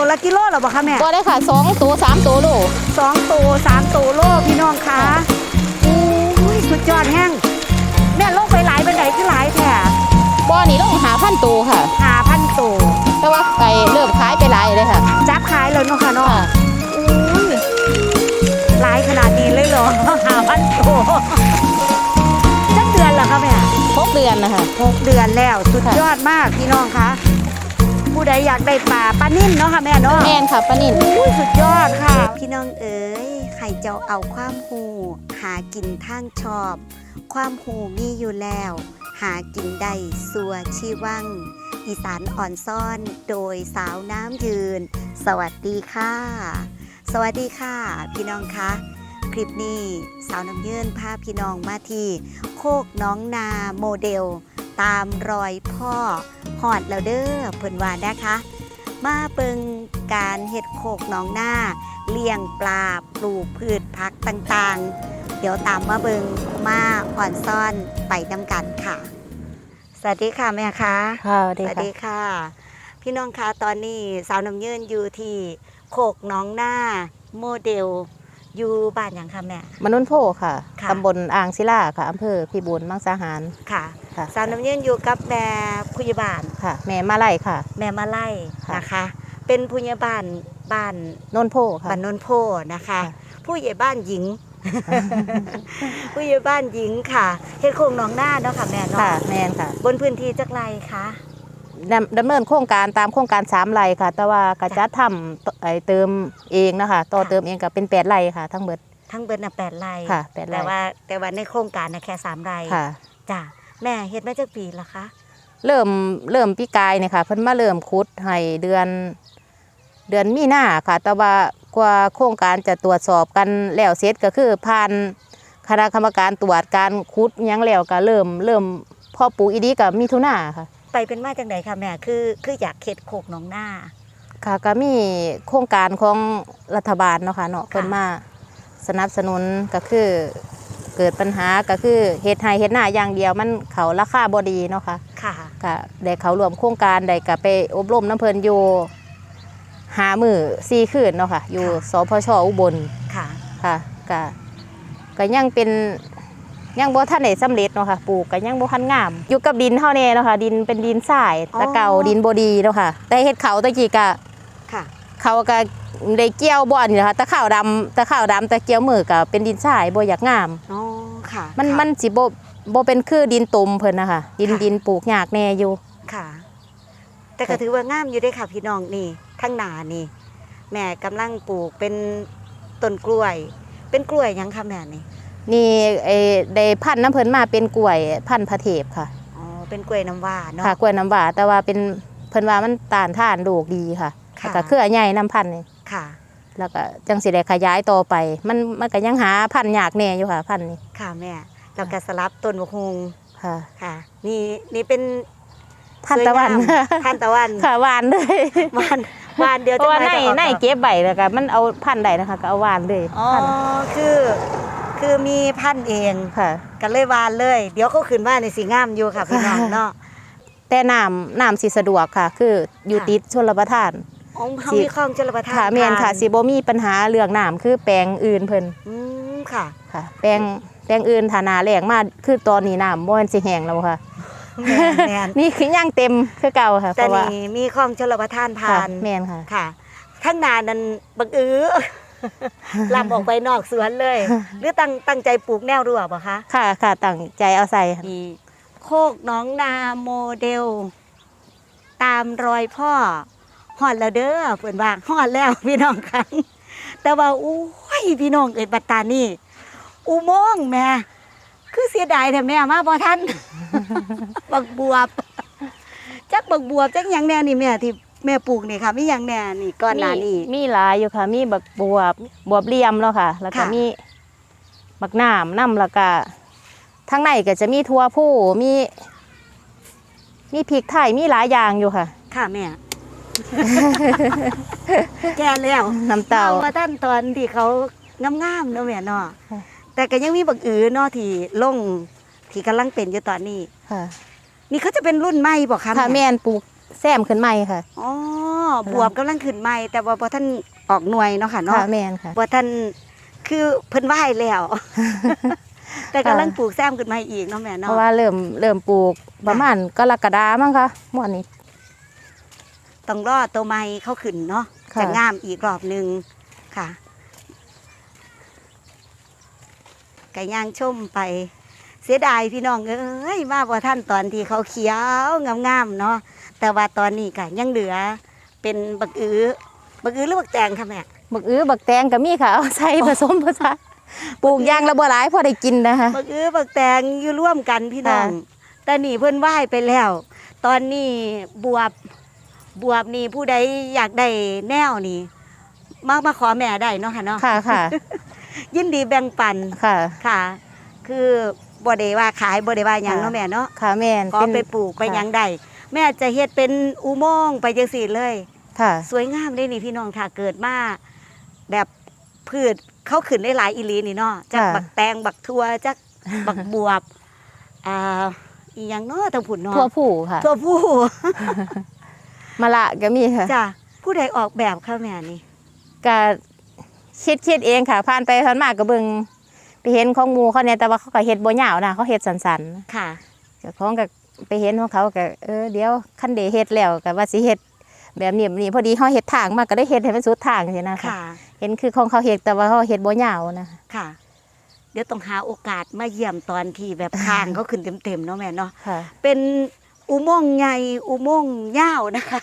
ตัวละกิโลเหรอบ่คะแม่บ่ได้ค่ะสองตัวสามตัวโลสองตัวสามตัวโลพี่น้องคะอุ้ยสุดยอดแห้งแม่ลงไปหลายไปไหนคือหลายแท้บ่อนี่ต้องหาพันตัวค่ะหาพันตัวแต่ว่าไปเริ่มขายไปหลายเลยค่ะจับขายเลยเนาะค่ะเนาะค่ะอุ้ยหลายขนาดนี้เลยเหรอหาพันตัวจักเดือนเหรอคะแม่หกเดือนนะคะหกเดือนแล้วสุดค่ะยอดมากพี่น้องคะ ผู้ใดอยากได้ปลาปลานิ่มเนาะค่ะแม่เนาะแม่นค่ะปลานินอุ้ยสุดยอดค่ะ พี่น้องเอ๋ยไข่เจ้าเอาความหูหากินทางชอบ ความหูมีอยู่แล้ว หากินได้สัวชีวัง อีสานอ่อนซ่อนโดยสาวน้ำยืน สวัสดีค่ะ สวัสดีค่ะ พี่น้องคะคลิปนี้สาวน้ำยืนพาพี่น้องมาที่โคกน้องนาโมเดล ตามรอยพ่อ หอดแล้วเด้อเพิ่นว่านะคะ มาเบิงการเฮ็ดโคกหน้องหน้า เลี้ยงปลาปลูกพืชพักต่างๆ เดี๋ยวตามมาเบิงมาอ่อนซ่อนไปนำกันค่ะ สวัสดีค่ะแม่คะค่ะสวัสสดีวัสค่ะดีค่ะ พี่น้องคะตอนนี้สาวน้ำเยินอยู่ที่โคกหน้องหน้าโมเดลอยู่บ้านหยังคะแม่มนุนโพค่ะค่ะ ตำบลอ่างศิลาค่ะ อำเภอพิบูลมังสาหาร ค่ะ ค่ะ สาวน้ำเยินอยู่กับแม่ผู้ใหญ่บ้านค่ะ แม่มาไล่ค่ะ แม่มาไล่ค่ะนะคะ เป็นผู้ใหญ่บ้านบ้านนนโพค่ะบ้านโนนโพนะคะค่ะผู้ใหญ่บ้านหญิง ผู้ใหญ่บ้านหญิงค่ะเฮ็ดโคงหนองหน้าเนาะค่ะแม่เนาะค่ะแม่นค่ะ บนพื้นที่จักไรคะดำดำเนินโครงการตามโครงการสามไร่ค่ะ แต่ว่ากระจัดทำไอเติมเองนะคะต่อเติมเองก็เป็นแปดไร่ค่ะ ทั้งเบิดทั้งเบิดน่ะแปดไร่ค่ะแปดไร่แต่ว่าแต่ว่าในโครงการน่ะแค่สามไร่ค่ะจ้ะ แม่เฮ็ดมาจากปีละคะ เริ่มเริ่มปีกายเนี่ยค่ะเพิ่นมาเริ่มขุดให้เดือนเดือนมีนาค่ะ แต่ว่ากว่าโครงการจะตรวจสอบกันแล้วเสร็จก็คือผ่านคณะกรรมการตรวจการขุดหยังแล้วก็เริ่มเริ่มพ่อปลูกอีดีกับมิถุนาค่ะ ไปเป็นมาจากไหนคะแม่คือคืออยากเฮ็ดโคกหนองหน้าค่ะก็มีโครงการของรัฐบาลเนาะค่ะเนาะค่ะเพิ่นมาสนับสนุนก็คือ เกิดปัญหาก็คือเฮ็ดให้เฮ็ดหน้าอย่างเดียวมันเขาราคาบ่ดีเนาะค่ะค่ะก็ได้เขารวมโครงการได้ก็ไปอบรมน้ำเพิ่นอยู่หามือสี่คืนเนาะค่ะ อยู่สพชอุบลค่ะค่ะก็ก็ยังเป็นยังบ่ทันได้สำเร็จเนาะค่ะปลูกก็ยังบ่ทันงาม อยู่กับดินเฮาแน่เนาะค่ะ ดินเป็นดินทรายแตะเก่าดินบ่ดีเนาะค่ะ แต่เฮ็ดเขาตะกี้ก็ค่ะ เขาก็ ได้เกี่ยวบ่อนนี่แหละค่ะตะข้าวดำตะข้าวดำตะเกี่ยวมือก็เป็นดินทรายบ่อยากงาม อ๋อค่ะมันค่ะ มันสิบ่บ่เป็นคือดินตุ่มเพิ่นนะคะดินค่ะ ดินปลูกยากแน่อยู่ ค่ะ แต่ก็ถือว่างามอยู่ได้อค่ะพี่น้องนี่ทั้งหนานี่ แม่กำลังปลูกเป็นต้นกล้วย เป็นกล้วยหยังคะแม่นี่นี่ไอ้ได้พันธุ์น้ำเพิ่นมาเป็นกล้วยพันธุ์พระเทพค่ะ อ๋อเป็นกล้วยน้ำว้าเนาะ ค่ะกล้วยน้ำว้าแต่ว่าเป็นเพิ่นว่ามันต้านทานโรคดีค่ะค่ะ แล้วก็เครือใหญ่น้ำพันธุ์นี่ ค่ะ แล้วก็จังสิได้ขยายต่อไป มันมันก็ยังหาพันธุ์ยากแน่อยู่ค่ะ พันธุ์นี้ค่ะแม่เราก็สลับต้นมะฮงค่ะ ค่ะ นี่นี่เป็นทานตะวันสวยงามทานตะวันค่ะหวานเลยหวานหวานเดียวเพราะว่าในจะออกในดอกเก็บใบแล้วก็มันเอาพันธุ์ใดนะคะ ก็เอาหวานเลยอ๋อพันธุ์คือคือมีพันธุ์เองค่ะกันเลยหวานเลย เดี๋ยวเขาขึ้นมาในสีงามอยู่ค่ะพี่น้องเนาะแต่น้ำน้ำสิสะดวกค่ะ คืออยู่ค่ะติดชลประทาน อ๋อเขาสิมีคลองชลประทานค่ะเมียนค่ะผ่าสิบ่มีปัญหาเรื่องน้ำคือแปลงอื่นเพิ่นอืมค่ะค่ะ แปลงแปลงอื่นฐานาแรงมากคือตอนนี้น้ำบ่มันสิแห้งแล้วค่ะแม่นแม่นนี่คือยังเต็มคือเก่าค่ะเพแต่ราะว่านี่มีคลองชลประทานค่ะผ่านแม่นค่ะค่ะทั้งนานนั้นบักอื้อลำออกไปนอกสวนเลย หรือตั้งตั้งใจปลูกแนวรั้วป่ะคะ ค่ะค่ะตั้งใจเอาใส่ค่ะนี่โคกหน้องนาโมเดล ตามรอยพ่อ หอดแล้วเด้อเปิ่นว่าหอดแล้วพี่น้องครั้งแต่ว่าอุ้ยพี่น้องเอ้ยบัตตานี่อุโมงค์แม่คือเสียดายแต่แม่มาบ่ทันบักบวบจักบักบวบจักหยังแน่นี่แม่ที่แม่ปลูกนี่ค่ะมีหยังแน่นี่ก่อนหน้านี้มีมีหลายอยู่ค่ะ มีบักบวบบวบเหลี่ยมแล้วค่ะ แล้วก็ค่ะ มีบักน้ำน้ำแล้วก็ทางในก็จะมีทั่วผู้มี มีพริกไทยมีหลายอย่างอยู่ค่ะ ค่ะแม่ แก่แล้วน้ำเต้าว่าท่านตอนที่เขางามๆเนาะแม่เนาะค่ะแต่ก็ยังมีบักอือเนาะที่ลงที่กำลังเป็นอยู่ตอนนี้ค่ะ นี่เขาจะเป็นรุ่นใหม่บ่คะค่ะแม่นปลูกแซมขึ้นใหม่ค่ะอ๋อบวบกำลังขึ้นใหม่แต่ว่าบ่ท่านออกหน่วยเนาะค่ะเนาะค่ะแม่นค่ะบ่ท่านคือเพิ่นไหว้แล้ว แต่กำลังปลูกแซมขึ้นมาอีกเนาะแม่เพเนาะราะว่าเริ่มเริ่มปลูกประมาณกรกฎามั้งค่ะม่วนนี้ ต้องรอตัวใหม่เข้าขึ้นเนาะค่ะ จะงามอีกรอบหนึงค่ะไก่ย่างชมไป เสียดายพี่น้องเอ้ยมาบ่ท่านตอนที่เขาเขียวงามๆเนาะแต่ว่าตอนนี้ก็ยังเหลือ เป็นบักอื้อบักอื้อหรือบักแตงค่ะแม่ บักอื้อบักแตงก็มีค่ะเอาใส่ผสมผสานปลูกอยางละบ่หลายพอได้กินนะคะ บักอื้อบักแตงอยู่ร่วมกันพี่น้อง ค่ะ แต่นี่เพิ่นไหว้ไปแล้ว ตอนนี้บวบ บวบนี่ผู้ใดอยากได้แนวนี่มามาขอแม่ได้เนาะค่ะเนาะค่ะค่ะ ยินดีแบ่งปันค่ะ ค่ะ คือบ่ได้ว่าขายบ่ได้ว่าหยังค่ะเนาะแม่เนาะค่ะแม่นขอเป็นไปปลูกไปค่ะหยังได้แม่จะเฮ็ดเป็นอุโมงค์ไปจังซี่เลย ค่ะ สวยงามได้นี่พี่น้องค่ะเกิดมาแบบพืชเขาขึ้นได้หลายอีหลีนี่เนาะจากค่ะบักแตงบักทั่วจากบักบวบอ่าอีหยังเนาะทางผุนเนาะทั่วผู้ค่ะทั่วผู้ มะละก็มีค่ะจ้ะผู้ใดออกแบบค่ะแม่นี่ก็คิดคิดเองค่ะผ่านไปผ่านมาก็เบิ่งไปเห็นของหมู่เขาเนี่ยแต่ว่าเขาก็เฮ็ดบ่ยาวนะเขาเฮ็ดสันค่ะๆเจ้าของก็ไปเห็นของเขาก็เออเดี๋ยวคันเดเฮ็ดแล้วก็ว่าสิเฮ็ดแบบนี้แบบนี้พอดีเขาเฮ็ดทางมาก็ได้เฮ็ดให้มันสุดทางจังซี่นะคะค่ะเห็นคือของเขาเฮ็ดแต่ว่าเขาเฮ็ดบ่ยาวนะค่ะ เดี๋ยวต้องหาโอกาสมาเยี่ยมตอนที่แบบทางเขาขึ้นเต็มๆเนาะแม่เนาะค่ะเป็น อุโมงค์ใหญ่อุโมงค์ยาวนะคะ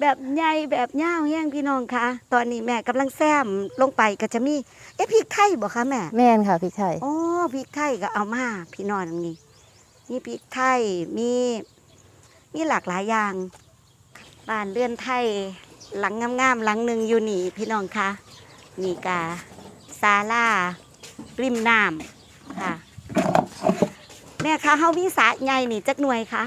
แบบใหญ่แบบยาวแห้งพี่น้องคะตอนนี้แม่กำลังแซมลงไปก็จะมี เอ๊ะพริกไทยบ่คะแม่ แม่นค่ะพี่ชัย อ๋อพริกไทยก็เอามาพี่น้องนี่มีพริกไทยมีมีหลากหลายอย่างบ้านเรือนไทยหลังงามๆหลังหนึ่งอยู่นี่พี่น้องคะนี่กาซาลาริมน้ำค่ะ แม่คะเฮามีสระใหญ่นี่จักหน่วยคะ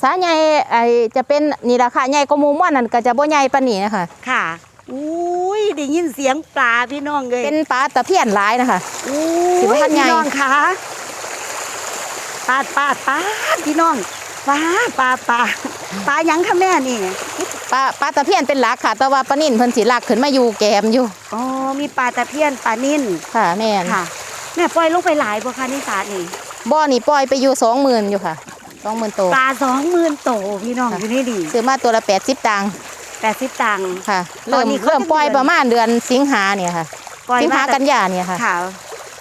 สาใหญ่ไอจะเป็นนี่ราคาใหญ่กว่าหมู่ม่วนนั่นก็จะบ่ใหญ่ปานนี้นะคะค่ะอุ้ยได้ยินเสียงปลาพี่น้องเลยเป็นปลาตะเพียนหลายนะคะอุ้สิบ่ทันใหญ่พี่น้องคะปาดปาดปาดพี่น้องปาดปาดปาดปลาหยังคะแม่นี่ปลาปลาตะเพียนเป็นหลักค่ะ แต่ว่าปลานิ่นเพิ่นสิหลักขึ้นมาอยู่แกมอยู่อ๋อมีปลาตะเพียนปลานิ่นค่ะแม่นค่ะแม่ปล่อยลงไปหลายบ่คะนี่สระนี่ บ่อนี่ปล่อยไปอยู่20,000อยู่ค่ะ20,000ตัวปลาสองหมื่นโตพี่น้องค่ะอยู่นี่ดิซื้อมาตัวละ80ตังค์แปดสิบตังค์ค่ะตอเริ่นมนี้เขาเริ่มจะปล่อยเดือนประมาณเดือนสิงหาเนี่ยค่ะปล่อยสิงหามากันยาเนี่ยค่ะค่ะ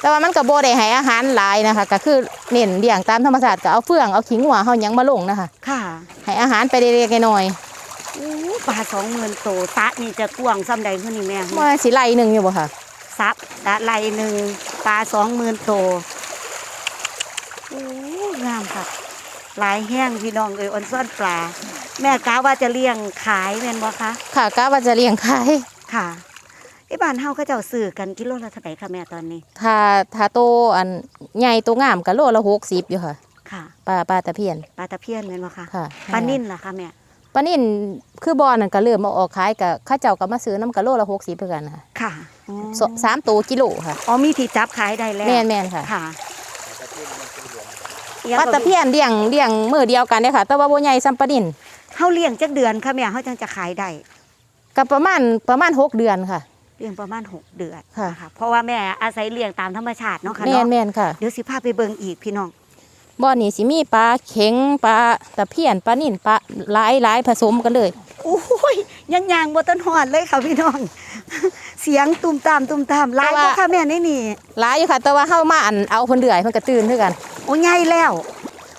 แต่ว่ามันก็บ่ได้ให้อาหารหลายนะคะ ก็คือเน้นเลี้ยงตามธรรมชาติก็เอาเฟืองเอาขิงหัวเฮาหยังมาลงนะคะ ค่ะให้อาหารไปเล็กๆน้อยอู้ปลาสองหมื่นโตสระนี่จะกว้างซ้ำใดเพื่อนี่แม่ๆบ่สิไล่หนึงอยู่บ่ค่ะซับตะไลหนึ่งปลาสองหมื่นโตโอ้งาม ค่ะ หลายแห้งพี่น้องเอ้ยออนซ่อนปลา แม่กาว่าจะเลี้ยงขายแม่นบ่คะค่ะกะว่าจะเลี้ยงขายค่ะไอ้บ้านเฮาเขาเจ้าซื้อกันกิโลละเท่าไหร่คะแม่ตอนนี้ ถ้าถ้าโตอันใหญ่โตงามก็โลละ60อยู่ค่ะค่ะปลาปลาตะเพียนปลาตะเพียนแม่นบ่คะค่ะปลานิ่นล่ะคะแม่ปลานิ่นคือบ่อนั่นก็เริ่มมาออกขายกับข้าเจ้าก็มาซื้อน้ำกะโลละ60เพื่อกันค่ะค่ะอ๋อสสามตัวกิโลค่ะอ๋อมีที่จับขายได้แล้วแม่นแม่นค่ะค่ะ ปลาตะเพียนเลี้ยงเลี้ยงมือเดียวกันเด้อค่ะ แต่ว่าบ่ใหญ่ซ้ำปลานิ่นเฮาเลี้ยงจักเดือนค่ะแม่เฮาจังจะขายได้ก็ประมาณประมาณหกเดือนค่ะเลี้ยงประมาณหกเดือนค่ะ เพราะว่าแม่อาศัยเลี้ยงตามธรรมชาติเนาะค่ะแม่นเนาะแม่นค่ะ เดี๋ยวสิพาไปเบิ่งอีกพี่น้อง บ่อนี้สิมีปลาเข็งปลาตะเพียนปลานิ่นปลาหลายหลายผสมกันเลยโอ้ยยังยางบต้นหอดเลยค่ะพี่น้อง เสียงตุ่มตามตุ่มตามหลายแต่บ่ว่าค่ะแม่นี่นี่หลายอยู่ค่ะ แต่ว่าเฮามาอันเอาเพิ่นเลื่อยเพิ่นก็ตื่นคือกันโอ้ใหญ่แล้ว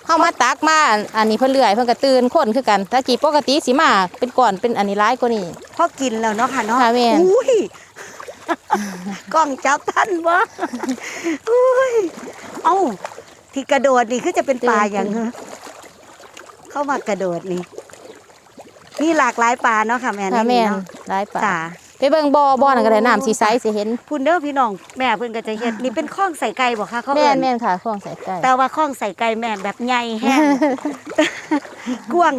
เฮามาตักมาอันอันนี้เพิ่นเลื่อยเพิ่นก็ตื่นคนคือกันถ้ากี่ปกติสิมาเป็นก่อนเป็นอันนี้หลายกว่านี้พอกินแล้วเนาะค่ะเนาะค่ะแม่อุ้ยกล้องจับทันบ่อุ้ย เอ้า ที่กระโดดนี่คือจะเป็นปลาอย่างเหรอเข้ามากระโดดนี่มีหลากหลายปลาเนาะค่ะแม่ค่ะนี่แม่นเนาะหลายปลาจ้าไปเบิ่งบ่อบ่อนั่นก็ได้น้ำสีใสสิเห็นพุ่นเด้อพี่น้องแม่เพิ่นก็จะเฮ็ดนี่เป็นข้องใส่ไก่บ่คะเขาแม่เอิ้นนแม่นค่ะข้องใส่ไก่แต่ว่าข้องใส่ไก่แม่แบบใหญ่แห้งกว้าง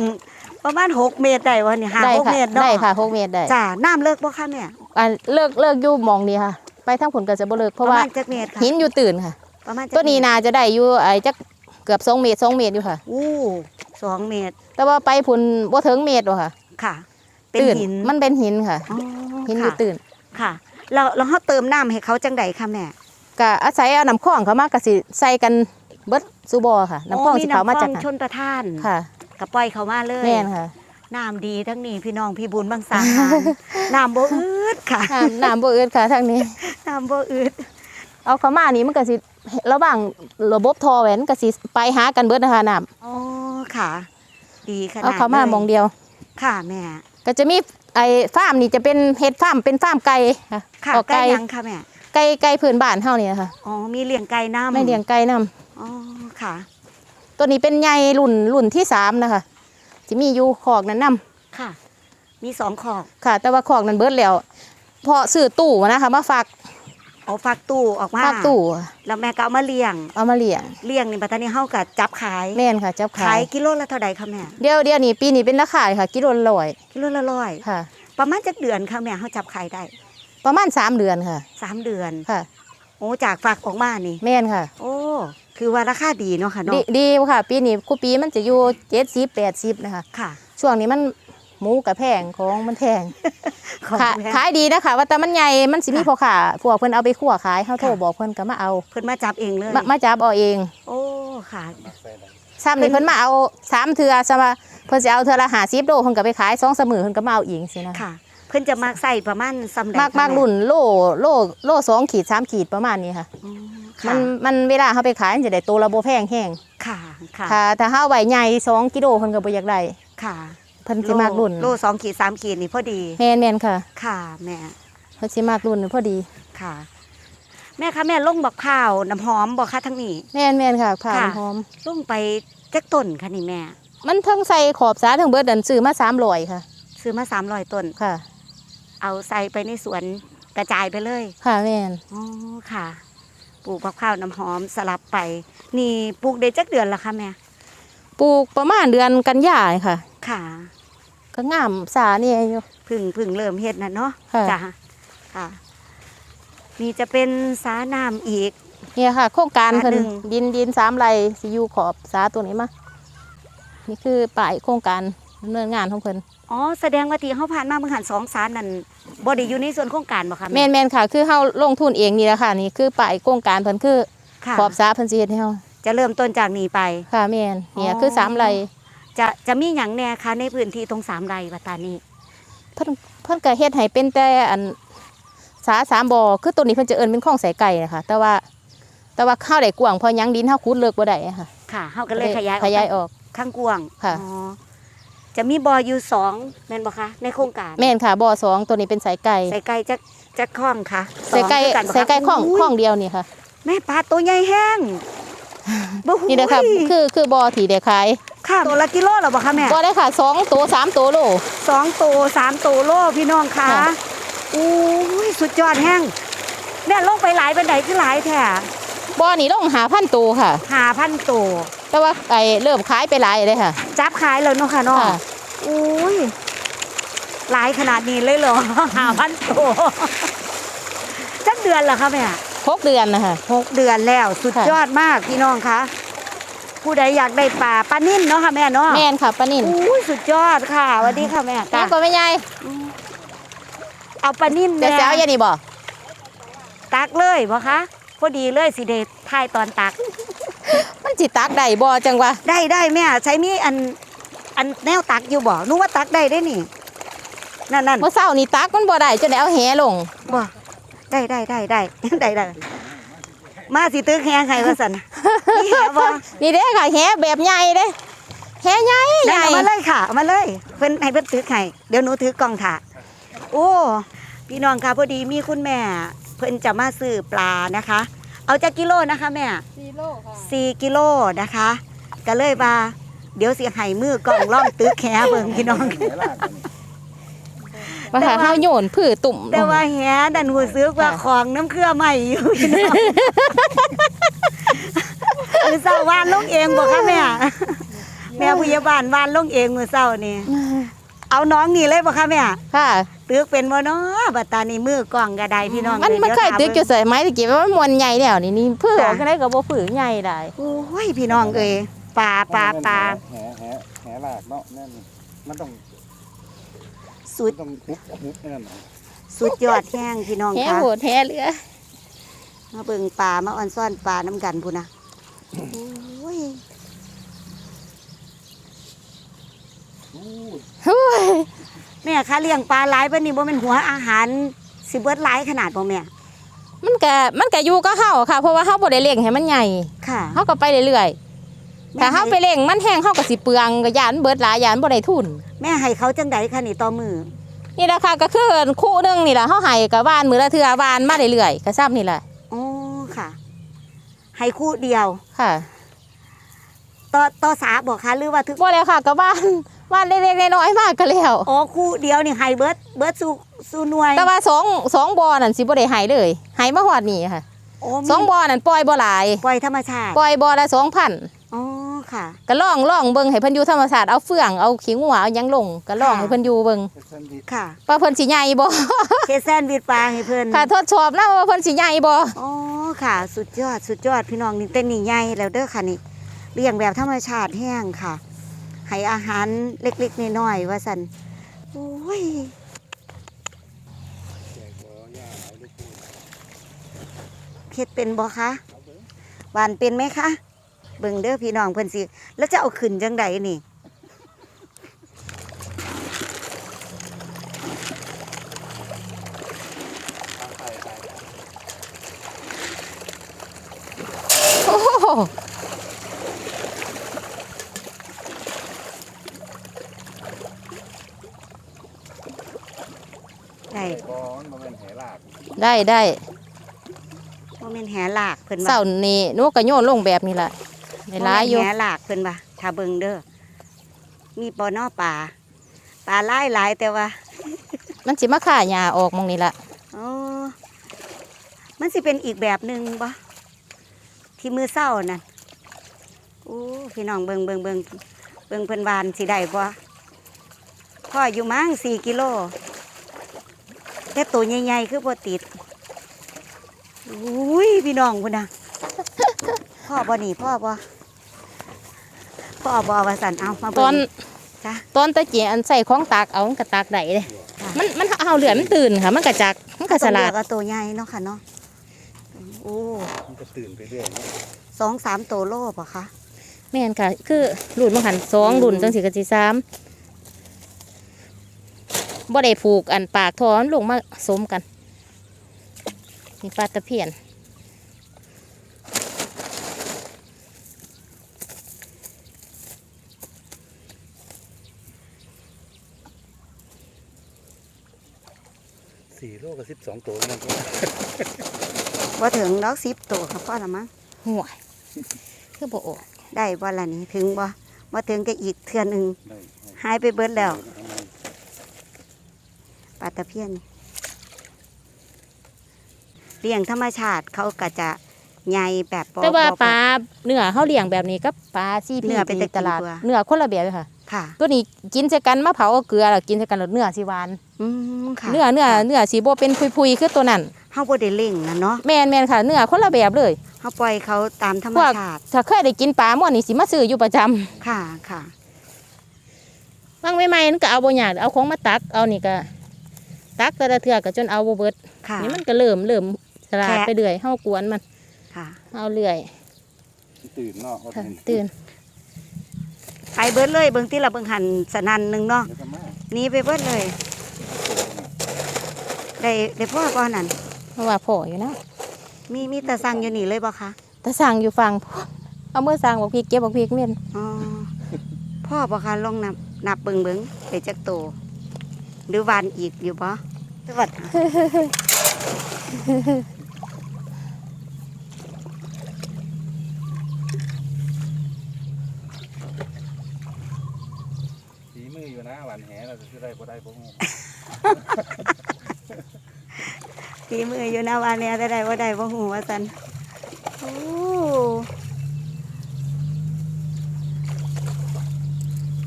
ประมาณ6เมตรได้วะนี่ห้าได้หกค่ะเมตรเนาะได้ค่ะหกเมตรได้จ้าน้ำเลิกบ่คะแม่อันเลิกเลิกอยู่หมองนี้ค่ะ ไปทางผลก็จะบ่เลิกเพราะว่าปมณจักเมตรค่ะหินอยู่ตื่นค่ะ ประมาณจักตัวนี้เมตรนาจะได้อยู่ไอ้จักเกือบสองเมตรสองเมตรอยู่ค่ะ อู้สองเมตรแต่ว่าไปพุ่นบ่ถึงเมตรหรอกค่ะค่ะ เป็นตื่นหินมันเป็นหินค่ะอ๋อหินอยู่ค่ะตื่นค่ะแล้วแล้วเฮาเติมน้ำให้เขาจังใดคะแม่ ก็อาศัยเอาน้ำคลองเขามากะสิใส่กันเบิดซูบอค่ะน้ำคลองสิเขามาจากน้ำคลไหนองชนประทานค่ะก็ปล่อยเขามาเลยแม่นค่ะน้ำดีทั้งนี้พี่น้องพี่บุญบางสาหารน้ำบ่อืดค่ะน้ำน้ำบ่เอิดค่ะทางนี้ น้ำบ่อืดเอาเขามานี่มันก็สิ ระหว่างระบบทอแหวนก็สิไปหากันเบิดนะคะน้อ๋อค่ะ ดีขำนาดเอาเขามาลยมองเดียว ค่ะแม่ ก็จะมีไอ้ฟาร์มนี่จะเป็นเฮ็ดฟาร์มเป็นฟาร์มไก่ค่ะค่ะออกไก่ไก่ยังค่ะแม่ไก่ไก่พื้นบ้านเฮานี่ค่ะอ๋อมีเลี้ยงไก่น้ำไม่เลี้ยงไก่นํอ๋อค่ะ ตัวนี้เป็นใหญ่รุ่นรุ่นที่สามนะคะจะมีอยู่คอกนั้นนํค่ะ มีสองขอกค่ะ แต่ว่าคอกนั้นเบิดแล้วพอซื้อตู้นะคะมาฝาก เอาฟักตู้ออกมาฝากตู้แล้วแม่ก็เอามาเลี้ยง เอามาเลี้ยงเลี้ยงนี่ปัตตานีเฮาก็จับขายแม่นค่ะเจ้าขาขายยกิโลละเท่าใดคะแม่เดี๋ยวเดี๋ยวนี้ปีนี้เป็นราคาค่ะ กิโลละร้อยกิโลละร้อยค่ะ ประมาณจักเดือนค่ะแม่เฮาจับขายได้ ประมาณสามเดือนค่ะสามเดือนค่ะ โอ้จากฝักออกมานี่แม่นค่ะ โอ้คือว่าราคาดีเนาะค่ะดีเนาะดีค่ะ ปีนี้กูปีมันจะอยู่เจ็ดสิบแปดสิบนะคะค่ะ ช่วงนี้มัน หมูกับแพงของมันแพงของขาแม่ขายดีนะคะว่าแต่มันใหญ่มันสิมีค่ะพอขาพวกเพิ่นเอาไปขั่วขายเขาโทรค่ะบอกเพิ่นก็มาเอาเพิ่นมาจับเองเลย มามาจับเอาเองโอ้ค่ะ ซ้ำนี่เพิ่เพิ่นนมาเอาสามเทือซะว่าเพิ่นสิเอาเทือละห้าสิบโลเพิ่นก็ไปขายสองสามมือเพิ่นก็มาเอาอีกสินะค่ะ เพิ่นจะมากใส่ประมาณสำใดมากคะมากแรุ่นโลโลโลสองขีดสามขีดประมาณนี้ค่ะอืมมัค่ะนมันเวลาเขาไปขายมันจะได้ตัวละโบแพงแห้งค่ะค่ะถ้าถ้าเฮาไว้ใหญ่สองกิโลเพิ่นก็บ่อยากได้ ค่ะเพิ่นสิมากรุ่นโลสองขีดสามขีดนี่พอดี แม่นแม่นค่ะ ค่ะแม่เพิ่นสิมากรุ่นพอดีค่ะ แม่คะแม่ลงบักข้าวน้ำหอมบอกค่ะทั้งนี้ แม่นแม่นค่ะข้าวค่ะ หอม ลงไปจักต้นค่ะนี่แม่ มันเทั้งใส่ขอบสาเทั้งเบิดดันซื้อมา300ค่ะ ซื้อมาสามร้อยต้น ค่ะ เอาใส่ไปในสวนกระจายไปเลยค่ะแม่นอ๋อค่ะ ปลูกบักข้าวน้ำหอมสลับไป นี่ปลูกได้จักเดือนละคะแม่ ปลูกประมาณเดือนกันยายนค่ะ ค่ะ ก็งามสาเนี่ยอยู่พึ่งพึ่งเริ่มเฮ็ดน่ะเนาะค่ะจ้ะค่ะ นี่จะเป็นสาน้ำอีก เนี่ยค่ะ โครงการเพิ่นอันหนึ่งดินดินสามไร่สิอยู่ขอบสาตัวนี้มานี่คือป้ายโครงการดำเนินงานของเพิ่นอ๋อแสดงว่าที่เขาผ่านมาเมื่อหันสองสารนั่นบ่ได้อยู่ในส่วนโครงการบ่คะแม่นแม่นค่ะ คือเฮาลงทุนเองนี่แหละค่ะนี่คือป้ายโครงการเพิ่นคือค่ะขอบสาเพิ่นสิเฮ็ดให้เฮาจะเริ่มต้นจากนี้ไปค่ะแม่นเนี่ยอ๋อคือสามไร่ จะจะมีหยังแน่คะในพื้นที่ตรงสามไร่วัดตานี้เพิ่นเพิ่นก็เฮ็ดให้เป็นแต่อันสาสามบ่อคือตัวนี้เพิ่นจะเอิ้นเป็นคลองสายไก่นะคะแต่ว่าแต่ว่าข้าวได้กว้างเพอยังดินเฮาขุดเลิกบ่ได้อะค่ะ ค่ะเขาก็เลยขยายออกขยายออกข้างกว้างค่ะอ๋อจะมีบ่ออยู่สองแม่นบ่คะในโครงการแม่นค่ะบ่อสองตัวนี้เป็นสายไก่ใส่ไก่จะจะคล้องค่ะสายไก่องคือกันบ่คะสายไก่ข้องยข้องเดียวนี่ค่ะแม่ปลาตัวใหญ่แห้ง บ่นี่นะคะคือคือบ่อที่ได้ขายค่ะตัวละกิโลเหรอบ่คะแม่บ่ได้ค่ะสองตัวสามตัวโลสองตัวสามตัวโลพี่น้องค่ะค่ะอู้ยสุดยอดแห้งแม่ลงไปหลายบันไดคือหลายแท้บ่อนี่ลงหาพันตัวค่ะหาพันตัวแต่ว่าไอ้เริ่มขายไปหลายเลยค่ะ จับขายแล้วเนาะค่ะเนาะค่ะอุ้ยหลายขนาดนี้เลยเหรอหาพันตัวจักเดือนเหรอคะแม่ หกเดือนนะคะหกเดือนแล้วสุดค่ะยอดมากพี่น้องคะผู้ใดอยากได้ปลาปลานิ่มเนาะค่ะแม่เนาะแม่นค่ะป้านิ่นอุ้ยสุดยอดค่ะสวัสดีค่ะแม่แม่จ้ะก็ไม่ใหญ่เอาปลานิ่มเดี๋ยวแม่สิเอาอย่างนี้บ่ตักเลยบ่คะพอดีเลยสิเดทายตอนตัก มันสิตักได้บ่จังวะได้ได้แม่ใช้มีอันอันแนวตักอยู่บ่นึกว่าตักได้ได้นี่นั่นนั่นเมื่อเช้านี่ตักมันบ่ได้จนได้เอาแหลงบ่ ได้ได้ได้ได้ได้ได้มาสิตึกแฮงให้ว่าซั่นนี่แฮบ่นี่เด้ค่ะแหแบบใหญ่เด้แหใหญ่ใหนั่นญ่เอามาเลยค่ะเอามาเลยเพิ่นให้เพิ่นตึกให้เดี๋ยวหนูถือกล้องถ่าโอ้พี่น้องค่ะพอดีมีคุณแม่ เพิ่นจะมาซื้อปลานะคะ เอาจากกิโลนะคะแม่4โลค่ะสี่กิโลนะคะก็เลยว่าเดี๋ยวสิให้มือกล้องล่องตึกแขเบิ่งพี่น้อง ว่าแต่ค่ะว่าเฮาโยนผือตุ่มแต่ว่าแหดันหูซึกว่าค่ะของน้ำเครือใหม่อยู่พี่น้องมือเศร้าวานลงเองบอกค่ะแม่แม่พยาบาลวานลงเองมือเศร้านี่เอาน้องนี่เลยบ่คะแม่ค่ะตึกเป็นบ่เนาะบัดตานี้มือกล้องก็ได้พี่น้องมันอ้มันเคยดี๋วตึกอยู่ถาใส่ไม้ตะกี้ว่ามันมวนใหญ่แล้วนี่นี่เพื่อจ้ะก็ได้ก็บ่ฝือใหญ่ได้โอ้ยพี่น้องเอ้ยปลาปลาปลาแหแหแหหลากเนาะแน่นมันต้อง สุดมันต้องฮุบฮุบนั่นน่ะสุดยอดแห้งพี่น้องแท้ค่ะโหดแท้เหลือมาเบิ่งปลามาออนซ่อนปลาน้ำกันพุ่นนะโอ้ยอู้หุ้ยแม่คะเลี้ยงปลาหลายปานนี้บ่แม่นหัวอาหารสิเบิดหลายขนาดบ่แม่มันก็มันก็อยู่ก็เฮาค่ะ เพราะว่าเฮาบ่ได้เลี้ยงให้มันใหญ่ค่ะ เฮาก็ไปเรื่อยๆ ถ้าเฮาไปเลี้ยงมันแห้งเฮาก็สิเปลืองก็ยานเบิดหลายยานบ่ได้ทุน แม่ให้เขาจังไดคะนี่ต่อมือนี่แหละค่ะก็คือคู่หนึงนี่แหละเฮาให้กับบ้านมื้อละเทื่อบ้านมาเรื่อยๆก็ซ้ำนี่แหละอ๋อค่ะ ให้คู่เดียวค่ะต่อต่อสาบอกคะหรือว่าถึกบ่แล้วค่ะกับบ้านบ้านเล็กๆน้อยๆมากก็แล้ว อ๋อคู่เดียวนี่ให้เบิดเบิดสู่สู่หน่วยแต่ว่าสองสองบ่อนั่นสิบ่ได้ให้เลยให้มาฮอดนี่ค่ะโอ้มีสองบ่อนั่นปล่อยบ่หลาย ปล่อยธรรมชาติปล่อยบ่อละ2,000อ๋อ ค่ะก็ลองลองเบิ่งให้เพิ่นอยู่ธรรมชาติเอาเฟืองเอาขี้งัวเอาหยังลงก็ลองค่ะให้เพิ่นอยู่เบิ่งเป็นเส้นดีค่ะว่าเพิ่นสิใหญ่บ่เคแซนวิดปลาให้เพิ่นค่ะทดสอบนะว่าเพิ่นสิใหญ่บ่อ๋อค่ะ สุดยอดสุดยอดพี่น้องนี่เต้นนี่ใหญ่แล้วเด้อค่ะนี่เลี้ยงแบบธรรมชาติแห้งค่ะให้อาหารเล็กๆน้อยๆว่าสันโอ้ยแจกบ่ย่าหลายลูกปูเพ็ดเป็นบ่คะหวานเป็นไหมคะ เบิ่งเด้อพี่น้องเพิ่นสิ แล้วจะเอาขึ้นจังใดนี่ทางใต้ใต้โอ้โหได้บ่มันบ่แม่นแหลากได้ได้บ่แม่นแหลากเพิ่นเช้าว่านี้หนูก็โยนลงแบบนี้ล่ะ ได้หลายอยู่บ่แม่นแหลากเพิ่นว่าถ้าเบิ่งเด้อมีปอนอปลาปลาหลายหลายแต่ว่า มันสิมาฆ่าหญ้าออกหมองนี้ล่ะอ๋อมันสิเป็นอีกแบบหนึ่งปะที่มือเศร้านั่นโอ้พี่น้องเบิงเบิงเบิงเบิงเพิ่นวานสิได้ปะพ่ออยู่มั้งสี่กิโลแต่ตัวใหญ่ๆคือบ่ติดอุ้ยพี่น้องพุ่นนะพ่อบ่หนีพ่อบ่ พ่อบ่ว่าสันเอามาตเบิ่อนงจ้ะตอนตะเกียอันใส่ของตากเอามันก็ตากได้เลยค่ะมันมันเอาเหลือมันตื่นค่ะ มันก็จักมันก็สลาดตัวเลือกเอาตัวใหญ่เนาะค่ะเนาะโอ้มันก็ตื่นไปเรื่อยเนาะสองสามตัวโลปะคะแม่นค่ะ คือรุ่นมังหันสองอืมรุ่นจังสิกับสิสามบ่ได้ผูกอันปากทอมันลงมาสมกันมีปลาตะเพียน สี่โลกับสิบสองตัวนั่นก็ว่าถึงดอกสิบตัวค่ะพ่อละมั้งห่วยคือบ่ออกได้บ่ละนี่ถึงบ่ว่าถึงก็อีกเทือนหนึ่งได้หายไปเบิดแล้วเอามาปลาตะเพียนเลี้ยงธรรมชาติเขาก็จะใหญ่แบบบ่แต่ว่าบ่ปลาเนื้อเฮาเลี้ยงแบบนี้กับปลาซีพีเนื้อเป็นตะกินตลาดกว่าเนื้อคนละแบบเลยค่ะ ค่ะ ตัวนี้กินใส่กันมะเผากับเกลือแล้วกินใส่กันแล้วเนื้อสิหวาน อืมค่ะเนื้อเนื้อเนื้อสีบ่เป็นพุยๆคือตัวนั้นเฮาบ่ได้เล่งนะเนาะแม่นแม่นค่ะ เนื้อคนละแบบเลยเฮาปล่อยเขาตามธรรมพวกชาติถ้าเคยได้กินปลาหม้อนี่สิมาซื้ออยู่ประจำค่ะค่ะ บางใหม่ๆมันก็เอาบ่ยากเอาของมาตักเอานี่ก็ตักแต่ละเทื่อก็จนเอาบ่เบิดค่ะ นี่มันก็เริ่มเริ่มสลาดแคะ ไปเรื่อยเฮากวนมัน ค่ะ เอาเรื่อยตื่นเนาะเอาค่ะเป็นตื่นไปเบิดเลยเบิ่งที่ละเบิ่งหันสนันหนึงเนาะแล้วก็มาหนีไปเบิดเลย ได้ได้พ่อก่อนนั่นเพราะว่าพ่ออยู่นะมีมีแต่สั่งอยู่นี่เลยบ่คะแต่สั่งอยู่ฟังพวกเอามือสั่งบอกพริกเก็บบอกพริกเม่นอ๋อพ่อบ่คะลองนับนับเบิ่งเบิ่งได้จักโตวหรือวานอีกอยู่บ่สวัสดีค่ะสีมืออยู่นะหวานแหเราจะได้บ่ได้บ่ฮู้ ตีมืออยู่นะวานเนี่ยได้ได้บ่ได้บ่ฮู้ว่าซั่นโอ้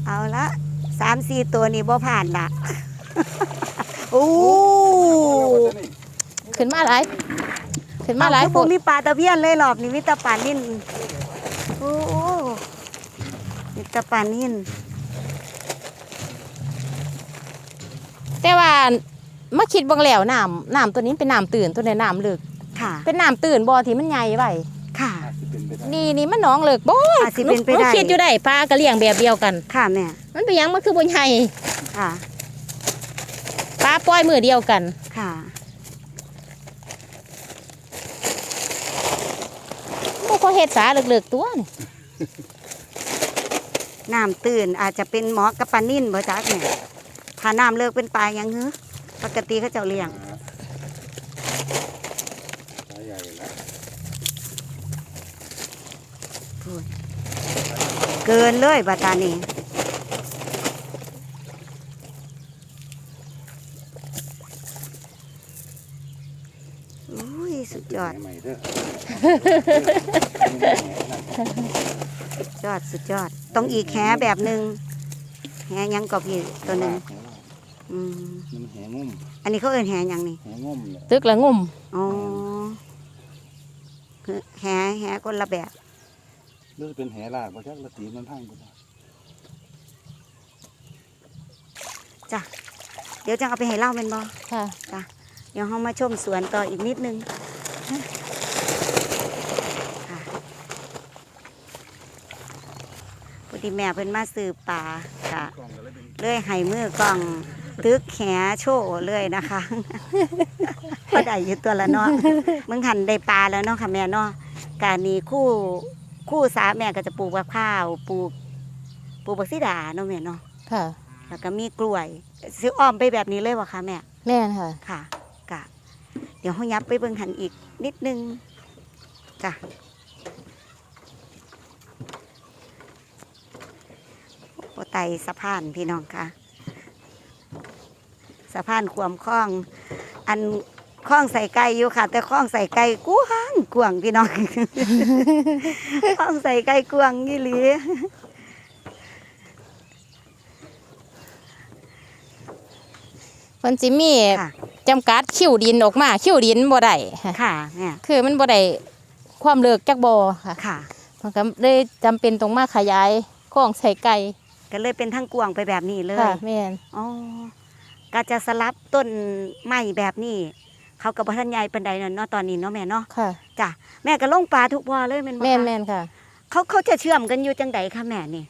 เอาละสี่ตัวนี้บ่ผ่านละโอ้ขึ้นมาหลายขึ้นมาหลายเอคคืนอมีปลาตะเพียนเลยรอบนี้มีแตะปลานิ่นโอ้มีแตะปลานิ่นแต่ว่า มาคิดเบางแล้วน้ำน้ำตัวนี้เป็นน้ำตื่นตัวนี้น้ำลึก ค่ะ เป็นน้ำตื่นบ่ที่มันใหญ่ไว้ค่ะ อาจจะเป็นไปได้นี่นี่มันหน้องเลิกบ่อาจสิเป็นไปได้ หคิดอยู่ได้ปลากระเลี้ยงแบบเดียวกัน ค่ะแม่ มันเป็นหยังมันคือบ่ใหญ่ค่ะ ปลาปล่อยมือเดียวกัน ค่ะ บ่เขาเฮ็ดสาเลิกๆตัวนี่น้ำตื่นอาจจะเป็นหมอกับปลานิ่นบ่จักเนี่ยถ้าน้ำเลิกเป็นปลาหยังหือ ปกติเขาเจ้าเลี้ยงปลาใหญ่แล้วเกินเลยบัดตานี้อุ้ยสุดยอดแหใหม่เด้อด ยอดสุดยอด ต้องอีกแหแบบหนึ่งแหยังก็พี่ตัวหนึ่ง อืมมันแหงุ่มอันนี้เขาเอิ้นแหยังนี่แหงุ่มเนี่ยตึกละงุ่มอ๋อคือแหแหคนละแบบหรือเป็นแหลากบ่จักละตีมันพังบ่ได้จ้ะเดี๋ยวจะเอาไปให้เล่าเป็นบอค่ะเดี๋ยวเรามาชมสวนต่ออีกนิดนึงค่ะพอดีแม่เพิ่นมาซื้อปลาค่ะกล้องก็เลยเป็น เลยให้มือกล่อง ตึกแหโชว์เลยนะคะพอได้อยู่ตัวละเนาะมึงหันได้ปลาแล้วเนาะค่ะแม่เนาะการนี้คู่คู่สาแม่ก็จะปลูกมะพร้าวปลูกปลูกบักซิดาเนาะแม่เนาะค่ะ แล้วก็มีกล้วยซื้ออ้อมไปแบบนี้เลยวะคะแม่แม่นค่ะค่ะกะเดี๋ยวเขายับไปเบิ่งหันอีกนิดนึงจ้ะโอไตสะพานพี่น้องค่ะ สะพานขวมคล้อง อันคล้องใส่ไก่อยู่ค่ะ แต่คล้องใส่ไก่กว้างกวางพี่น้องคล้องใส่ไก่กวางยี่หลีเพิ่นสิมีค่ะ จำกัดคิวดินออกมาคิวดินบ่ได้ค่ะค่ะแม่คือมันบ่ได้ความเลิกจักบ่ค่ะค่ะ มันก็เลยจำเป็นต้องมาขยายคลองใส่ไก่ก็เลยเป็นทั้งกวางไปแบบนี้เลยค่ะแม่น อ๋อ ก็จะสลับต้นไม้แบบนี้ เขากับพันใหญ่ปันใดนั่นเนาะตอนนี้เนาะแม่เนาะค่ะ จ้ะแม่ก็ลงปลาทุกบ่อเลยแม่นบ่แม่นคะแม่นค่ะ เขาเขาจะเชื่อมกันอยู่จังใดคะแม่นี่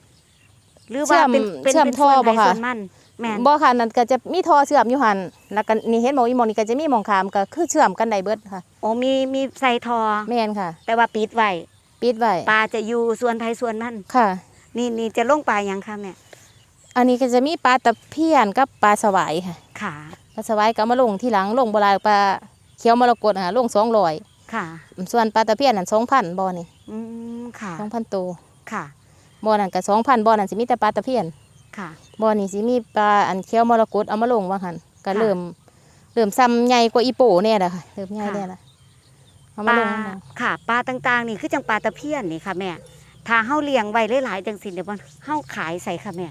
หรือเชื่ว่าอมเป็นเป็นเชื่อมเป็นท่อส่วนบ่ไหนค่ะส่วนมันแม่นบ่ค่ะนั่นก็จะมีท่อเชื่อมอยู่หั่นแล้วก็นี่เห็นบ่อีหมองนี่ก็จะมีหมองขามก็คือเชื่อมกันได้เบิดค่ะ โอ้มีมีใส่ทอ แม่นค่ะ แต่ว่าปิดไว้ปิดไว้ปลาจะอยู่ส่วนไผส่วนมัน ค่ะ นี่นี่จะลงปลาหยังคะแม่ อันนี้ก็จะมีปลาตะเพียนกับปลาสวายค่ะค่ะปลาสวายก็เอามาลงที่หลังลงบ่หลายปลาเขียวมรกตอะลง200ค่ะส่วนปลาตะเพียนนั่น2,000บ่นี่อืมค่ะ2,000ตัวค่ะบ่นั่นก็2,000บ่นั่นสิมีแต่ปลาตะเพียนค่ะบ่อนี่สิมีปลาอันเขียวมรกตเอามาลงว่าหันก็ค่ะเริ่มเริ่มซ้ำใหญ่กว่าอีโป้เนี่ยแหละค่ะเริ่มใหญ่ค่ะเนี่ยละเอาปมาลาลงนั่นน่ะค่ะปลาต่างๆ นี่คือจังปลาตะเพียนนี่ค่ะแม่ถ้าเฮาเลี้ยงไว้หลายๆจังสิเดี๋ยวมันเฮาขายใส่ค่ะแม่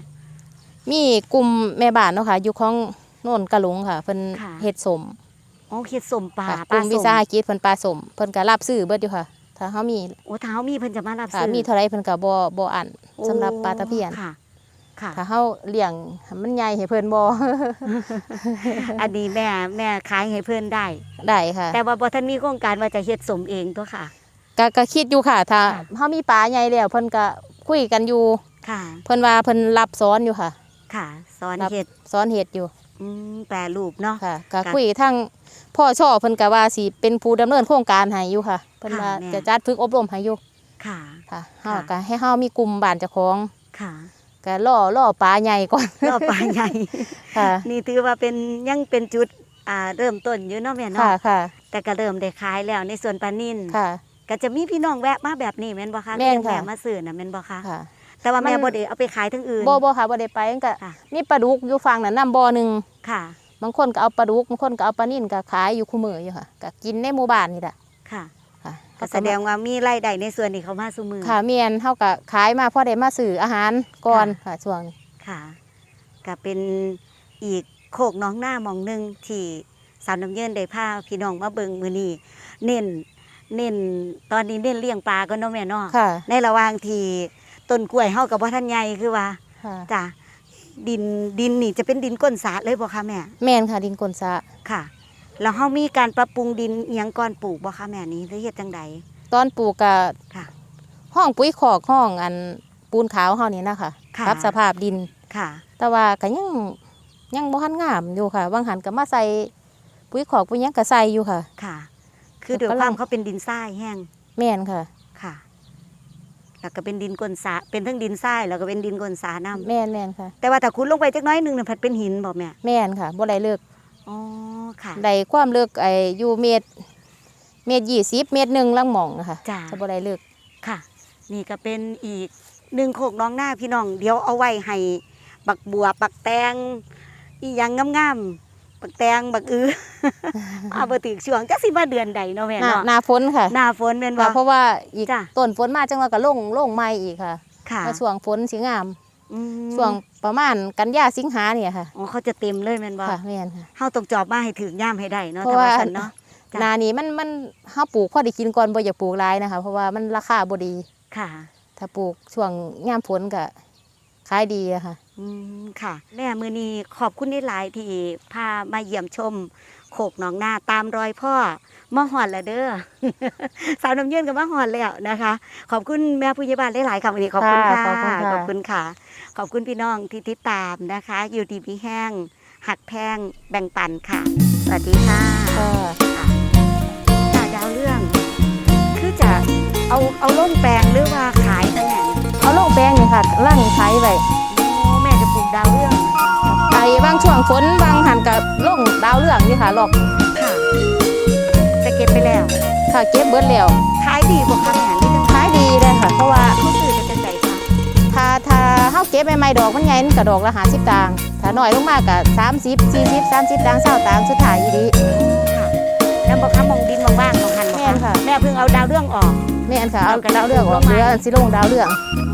มีกลุ่มแม่บ้านเนาะค่ะอยู่ของโน่นกะหลงค่ะเพิ่นค่ะ เฮ็ดสมโอ้เฮ็ดสมปลาค่ะปกลาลุ่มสวิมสาหกิจเพิ่นปลาสมเพิ่นก็รับซื้อเบิดอยู่ค่ะ ถ้าเฮามีโอ้ถ้าเฮามีเพิ่นจะมารับค่ะซื้อมีเท่าไรเพิ่นก็บ่บ่อันสำหรับปลาตะเพียน ค่ะ ค่ะ ถ้าเฮาเลี้ยงให้มันใหญ่ให้เพิ่นบ่ อันนี้แม่แม่ขายให้เพิ่นได้ ได้ค่ะแต่ว่าบ่ทันมีโครงการว่าจะเฮ็ดสมเองตัวค่ะ ก็ก็คิดอยู่ค่ะ ถ้าค่ะ เฮามีปลาใหญ่แล้วเพิ่นก็คุยกันอยู่ ค่ะ เพิ่นว่าเพิ่นรับสอนอยู่ค่ะ ค่ะสอนรับเฮ็ดสอนเฮ็ดอยู่อืมแปรรูปเนาะค่ะก็ค่ะคุยทั้งพ่อช่อเพิ่นก็ว่าสิเป็นผู้ดำเนินโครงการให้อยู่ค่ะ เพิ่นค่ะว่าแม่จะจัดฝึกอบรมให้อยู่ค่ะ ค่ะเฮาค่ะก็ให้เฮามีกลุ่มบ้านเจ้าของค่ะก็ล่อล่อปลาใหญ่ก่อนรอบปลาใหญ่ค่ะ นี่ถือว่าเป็นยังเป็นจุดอ่าเริ่มต้นอยู่เนาะแม่ค่ะเนาะค่ะ แต่ก็เริ่มได้ขายแล้วในส่วนปลานิ่นค่ะ ก็จะมีพี่น้องแวะมาแบบนี้แม่นบ่คะแม่นที่ยังค่ะแวะมาซื้อน่ะแม่นบ่คะค่ะ แต่ว่าแม่มันบ่ได้เอาไปขายทั้งอื่นบ่บ่ค่ะบ่ได้ไปมันก็ค่ะมีปลาดุกอยู่ฝั่งนั้นนํบ่อหนึงค่ะบางคนก็เอาปลาดุกบางคนก็เอาปลานิ่นก็ขายอยู่คู่มืออยู่ค่ะก็กินในหมู่บ้านนี่แหละค่ะค่ะก็แสดงว่ามีรายได้ในส่วนนี้เขามาซุมือค่ะเมียนเฮาก็ขายมาพอได้มาซื้ออาหารก่อนค่ะช่วงนี้ค่ะก็เป็นอีกโคกหน้องหน้าหมองหนึงที่สาวน้ำเยินได้พาพี่น้องมาเบิ่งมื้อนี้เน้นเน้นตอนนี้เน้นเลี้ยงปลาก็เนาะแม่เนาะค่ะในระหว่างที่ ต้นกล้วยเฮากับบ่ทันใหญ่คือว่าค่ะจ้ะดินดินนี่จะเป็นดินก้นสระเลยบ่คะแม่แม่นค่ะดินกลสะค่ะ แล้วเฮามีการปรับปรุงดินเอียงก่อนปลูกบ่คะแม่นี้หรือเฮ็ดจังใดตอนปลูกกะค่ะ ห้องปุ๋ยขอกห้องอันปูนขาวเฮานี่นะคะค่ะ รับสภาพดิน ค่ะ แต่ว่าก็ยังยังบ่ทันงามอยู่ค่ะบางหันก็มาใส่ปุ๋ยขอกปุ๋ยหยังก็ใส่อยู่ค่ะ ค่ะ คือด้วยกำลังความเขาเป็นดินทรายแห้ง แม่นค่ะค่ะ แล้วก็เป็นดินก้นสระเป็นทั้งดินทรายแล้วก็เป็นดินก้นสระน้ำแม่นแม่นค่ะ แต่ว่าถ้าคุณลงไปจักหน้อยหนึงน่ะผัดเป็นหินบ่แม่แม่นค่ะบ่ได้เลิกอ๋อค่ะ ได้ความเลิกไอ้อยู่เมตร เมตรยี่สิบเมตรหนึ่งลังหม่องนะคะจ้าถ้าบ่ได้เลิก ค่ะ นี่ก็เป็นอีกหนึ่งโคกน้องหน้าพี่น้อง เดี๋ยวเอาไว้ให้บักบัวบักแตง อีหยังงามๆ บักแตงบักอือมาบ่ถึกช่วงจักสิมาเดือนใดเนาะแม่หน้าเนาะหน้าฝนค่ะหน้าฝนแม่นบ่ ค่ะเพราะว่าอีกจ้ะ ต้นฝนมาจังว่าก็ลงลงใหม่อีกค่ะค่ะมาช่วงฝนสิงามอืมช่วงประมาณกันยาสิงหาเนี่ยค่ะอ๋อเขาจะเต็มเลยแม่นบ่ค่ะแม่นค่ะ เฮาต้องจอบมาให้ถึงย่ามให้ได้เนาะเพราะถ้าว่าว่า ซั่นเนาะ จ้ะหนานี้มันมันเฮาปลูกพอได้กินก่อนบ่อยากปลูกหลายนะคะ เพราะว่ามันราคาบ่ดี ค่ะ ถ้าปลูกช่วงยามฝนก็ขายดีอะค่ะ อืมค่ะ แม่มือนี้ขอบคุณที่หลายที่พามาเยี่ยมชม โขกหนองนาตามรอยพ่อมาหอดแล้วเด้อ สาวน้ำเยื่นกับมาหอดแล้วนะคะ ขอบคุณแม่ผู้ใหญ่บ้านหลายๆค่ะวันนี้ขอบคุณค่ะ ค่ะขอบคุณค่ะขอบคุณค่ะ ขอบคุณพี่น้องที่ติดตามนะคะ อยู่ดีพี่แห้ง หักแพงแบ่งปันค่ะ สวัสดีค่ะ ค่ะค่ะดาวเรื่อง คือจะเอาเอาล่มแปลงหรือว่าขายทั้งนั้นเอาลงแป้งนี่ค่ะล่างขายไว้ ดาวเรื่องไอ้บางช่วงฝนบางหันกับลงดาวเรืองนี่ค่ะหลอกค่ะจะเก็บไปแล้ว ค่ะเก็บเบิดแล้วขายดีกว่าค่ะแม่นี่จังขายดีเลยค่ะ เพราะว่าเขาซื้อจะจังไดค่ะถ้าถ้าเฮาเก็บใหม่ๆดอกมันใหญ่มันก็ดอกละ50ตังค์ถ้าน้อยลงมากก็30 40 30ตังค์20ตังค์สุดท้ายอีดีค่ะแล้วบอกคำมองดินว่างๆของหันบอกแม่นค่ะแม่เพิ่งเอาดาวเรื่องออกแม่นค่ะเอาเอากระดาวเรืองออกลงมาเหลือสิลงดาวเรืองอ๋